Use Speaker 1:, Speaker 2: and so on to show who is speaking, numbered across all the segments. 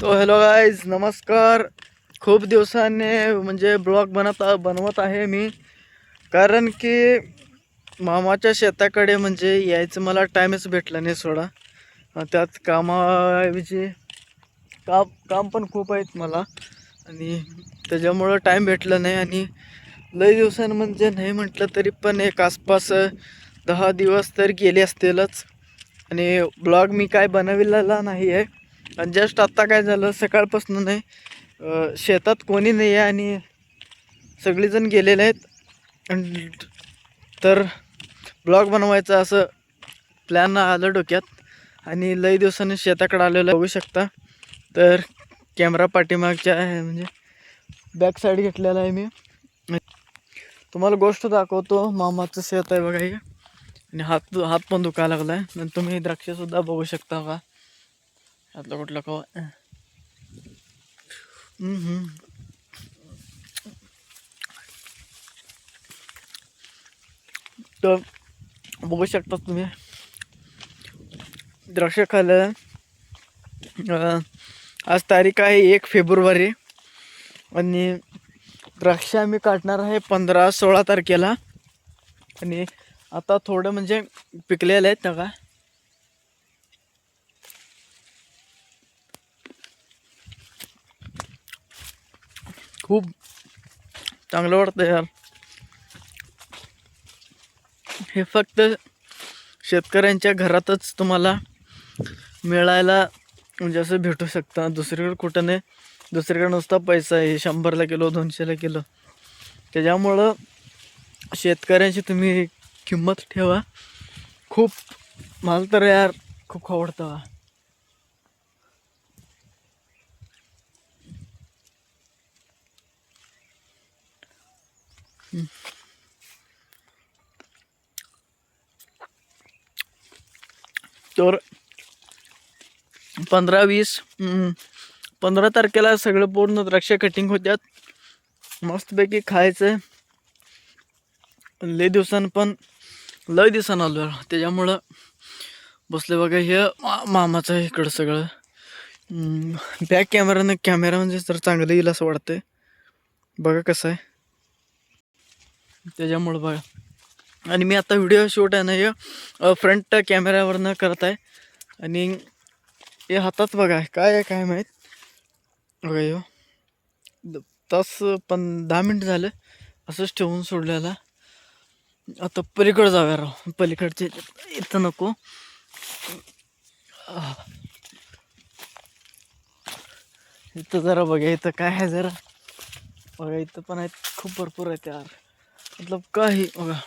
Speaker 1: तो hello guys नमस्कार. खूप दिवसाने म्हणजे ब्लॉग बनत बनवत आहे मी. कारण की मामाच्या शेताकडे म्हणजे यायचं मला टाईमच भेटला नाही सोडा. त्यात कामाऐवजी काम काम पण खूप आहेत मला. आणि त्याच्यामुळं टाईम भेटला नाही आणि लई दिवसानं म्हणजे नाही म्हटलं तरी पण एक आसपास दहा दिवस तर गेले असतीलच. आणि ब्लॉग मी काय बनविलेला नाही आहे आणि जस्ट आत्ता काय झालं सकाळपासून नाही शेतात कोणी नाही आहे आणि सगळेजण गेलेले आहेत. तर ब्लॉग बनवायचं असं प्लॅन आलं डोक्यात. आणि लई दिवसांनी शेताकडे आलेलं बघू शकता. तर कॅमेरा पाठीमागच्या आहे म्हणजे बॅक साईड घेतलेला आहे मी. तुम्हाला गोष्ट दाखवतो मामाचं शेत आहे बघा हे. आणि हात हात पण दुखायला लागला आहे आणि तुम्ही द्राक्षसुद्धा बघू शकता का यातलं कुठलं कवा तर बघू शकता तुम्ही द्राक्ष खाल्लं आज तारीख आहे एक फेब्रुवारी. आणि द्राक्ष आम्ही काढणार आहे पंधरा सोळा तारखेला. आणि आता थोडं म्हणजे पिकलेलं आहेत ना का खूप चांगलं वाटतं यार. हे फक्त शेतकऱ्यांच्या घरातच तुम्हाला मिळायला म्हणजे असं भेटू शकतं. दुसरीकडे कुठं नाही. दुसरीकडे नुसता पैसा आहे. शंभरला किलो दोनशेला किलो. त्याच्यामुळं शेतकऱ्यांची तुम्ही किंमत ठेवा. खूप मला तर यार खूप आवडतं. तर पंधरा वीस पंधरा तारखेला सगळं पूर्ण द्राक्ष कटिंग होत्यात. मस्तपैकी खायचं लय दिवसान पण लय दिवसान आलो त्याच्यामुळं बसले बघा हे मा- मामाचं इकडं सगळं. बॅक कॅमेरानं कॅमेरा म्हणजे तर चांगलं येईल असं वाटतंय. बघा कसं आहे. त्याच्यामुळं बघा. आणि मी आता व्हिडिओ शूट आहे ना हे फ्रंट कॅमेऱ्यावरनं करत आहे. आणि हे हातात बघा काय आहे काय माहीत? बघा यो तास पण दहा मिनटं झालं. असंच ठेवून सोडलेला. आता पलीकडं जाऊया राव. पलीकडचे इथं नको. इथं जरा बघा इथं काय आहे जरा. बघा इथं पण आहेत खूप भरपूर आहेत यार. मतलब काही बघा.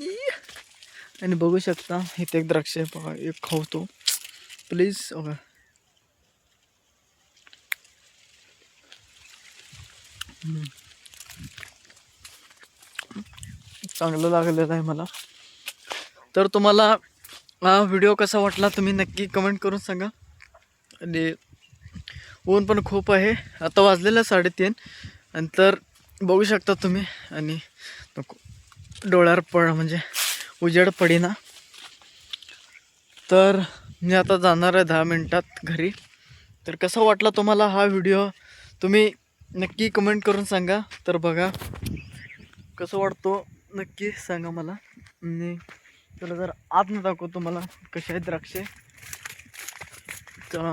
Speaker 1: इय. आणि बघू शकता इथे एक द्राक्ष बघा एक खावतो प्लीज बघा. चांगलं लागलेलं आहे मला. तर तुम्हाला हा व्हिडिओ कसा वाटला तुम्ही नक्की कमेंट करून सांगा. आणि ऊन पण खूप आहे. आता वाजलेलं साडेतीन. आणि तर बघू शकता तुम्ही आणि डोळ्यावर पड म्हणजे उजेड पडीना. तर मी आता जाणार आहे दहा मिनटात घरी. तर कसा वाटला तुम्हाला हा व्हिडिओ? तुम्ही नक्की कमेंट करून सांगा. तर बघा कसं वाटतो नक्की सांगा मला. आणि चला जर आत न दाखवतो मला कसे आहेत द्राक्षे. तर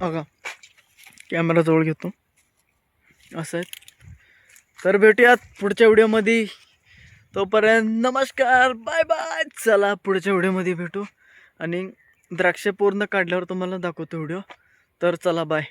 Speaker 1: अगा कॅमेरा जवळ घेतो. असं आहे. तर भेटूयात पुढच्या व्हिडिओमध्ये. तोपर्यंत नमस्कार बाय बाय चला पुढच्या व्हिडिओमध्ये भेटू. आणि द्राक्ष पूर्ण काढल्यावर तुम्हाला दाखवतो व्हिडिओ. तर चला बाय